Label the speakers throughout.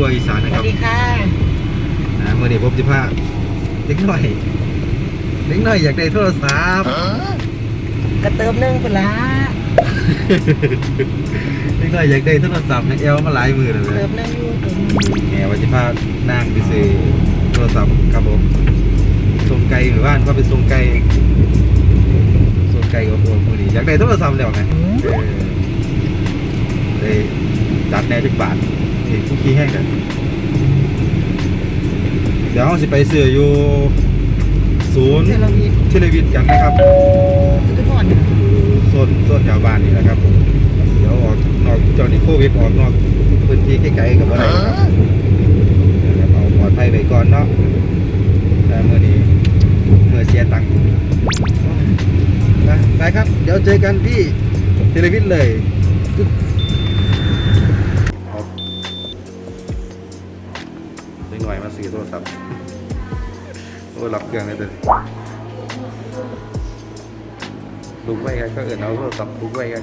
Speaker 1: รัวอีสาน
Speaker 2: ส
Speaker 1: นะค
Speaker 2: วั
Speaker 1: รับ
Speaker 2: สดีค่ะ
Speaker 1: นะเมื่อนี้ผมจะพาเด็กหน่อยเด็กหน่อยอยากได้โทรศัพท์
Speaker 2: กระเติมหนึ่งเป็นละ
Speaker 1: เด็กหน่อยอยากได้โทรศัพท์ในเอลมาหลายมือแล้ว
Speaker 2: เติ
Speaker 1: นะ
Speaker 2: มหนึ่งอยู่เติมหนึ่ง
Speaker 1: แหมว่าจะพานั่งไปซื้อโทรศัพท์ครับผมส่งไกลหรือบ้านก็ไปส่งไกลส่งไกลกับโอนมือนี้อยากได้โทรศัพท์แล้วไงเออเลยจัดแน่ทุกบาท นี่คุกกี้แห้งกัน เดี๋ยวเราสิไปเสืออยู่ศูนย์
Speaker 2: เทเลวี
Speaker 1: เทเลวิทกันนะครับ
Speaker 2: ทุกคน
Speaker 1: อยู่โซนโซนแถวบ้านนี่นะครับผมเดี๋ยวออกนอกเจ้านี้โควิดออกนอกพื้นที่ไกลๆกับอะไรนะครับนะครับเอาปลอดภัยไว้ก่อนเนาะแต่เมื่อนี้เมื่อเสียตังค์ไปไปครับ เดี๋ยวเจอกันที่เทเลวิทเลย หน่อยมาซื้อโทรศัพท์โอ้ยรับเครื่องเลยเด้อลุกไว้กันก็เอื่นเอาโทรศัพท์ลุกไว้กัน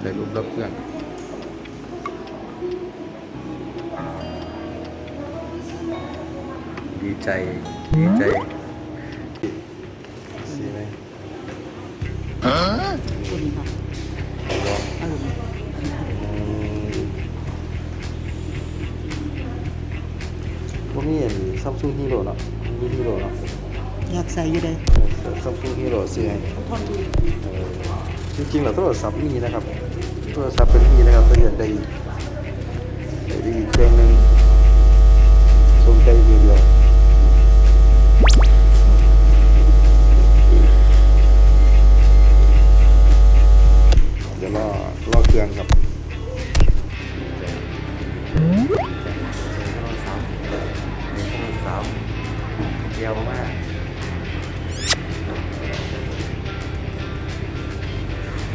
Speaker 1: ใส่รูปรับเครื่องดีใจ ดีใจสีไหม
Speaker 2: คุณค่ะเออ
Speaker 1: ว่ามีเห็นซัมซุงฮีโร่เนาะมีฮีโร่เนาะ
Speaker 2: อยากใส่อยู่เลย
Speaker 1: ซัมซุงฮีโร่ซื้อให้
Speaker 2: ทนดู
Speaker 1: เออ จริงๆแล้วโทรศัพท์มีนะครับโทรศัพท์เป็นมีนะครับก็อยากได้ได้อีเครื่องหนึ่งสนใจวิวเดียวเดี๋ยวรอรอเครื่องครับเดียวมาก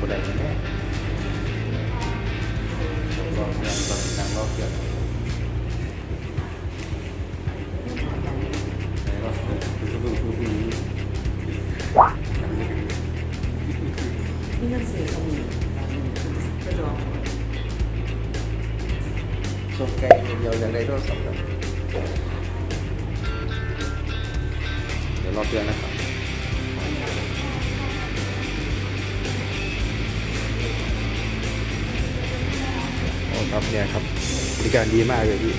Speaker 1: คนใดกันแน่รอบเดือนตอนกลาง ค
Speaker 2: รั
Speaker 1: บเนี่ยครับบริการดีมากเลยพี่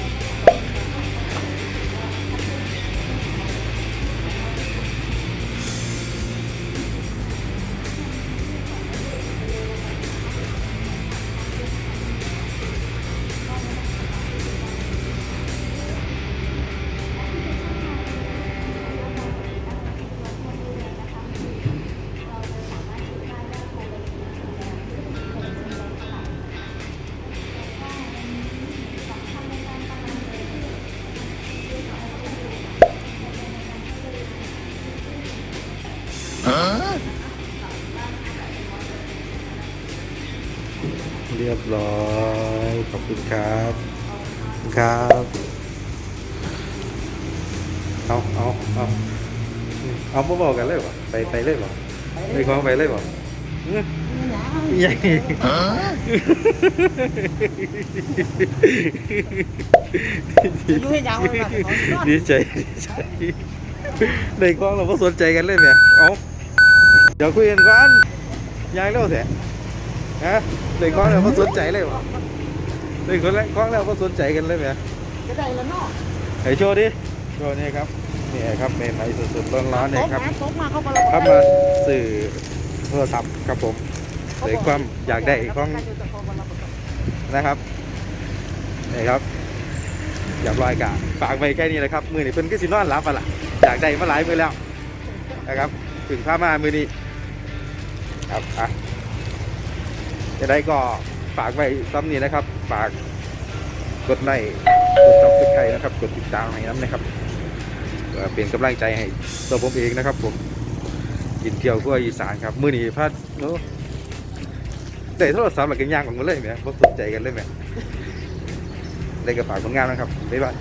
Speaker 1: เรียบร้อย ขอบคุณครับ ครับ เอาเอาเอาเอาบ่บอกกันเลยวะไปไปเลยวะไปคล้องไปเลยวะอื้อใหญ่
Speaker 2: อยู่ให้ยาวเลยค่ะ
Speaker 1: ดีใจดีใจในคล้องเราก็สนใจกันเลยเนี่ยเอา เดี๋ยวคุยกันก่อนยายเล่าเถอะฮะในคล้องเราก็สนใจเลยวะในคนแรกคล้องเราก็สนใจกันเลยเนี่ย
Speaker 2: จะได้แล้วเนาะ
Speaker 1: ไหนโชว์ดิโชว์นี่ครับนี่ครับใหม่ๆสดๆร้อนๆเนี่ยครับ
Speaker 2: ตกมาเข้ามา
Speaker 1: ครับมาสื่อโทรศัพท์ครับผมเลยความอยากได้ของนะครับนี่ครับอยากลอยกะฝากไปแค่นี้เลยครับมือนี่เพิ่นก็สินอนหลับอะล่ะอยากได้มาหลายมือแล้วนะครับ ถึงผ้ามามือนี้ ครับอะจะได้ก็ฝากไว้ซ้ำนี้นะครับ ฝากกดไลค์กดซับสไครต์นะครับ กดติดตามให้น้ำนะครับเพื่อเป็นกำลังใจให้ตัวผมเองนะครับ ผมกินเที่ยวขั้วอีสานครับ มื้อนี้พาดโน้แต่โทรศัพท์แล้วก็ย่างของมันเลยแหมบ่สนใจกันเลยแหมได้กระฝากผลงานนะครับบ๊ายบาย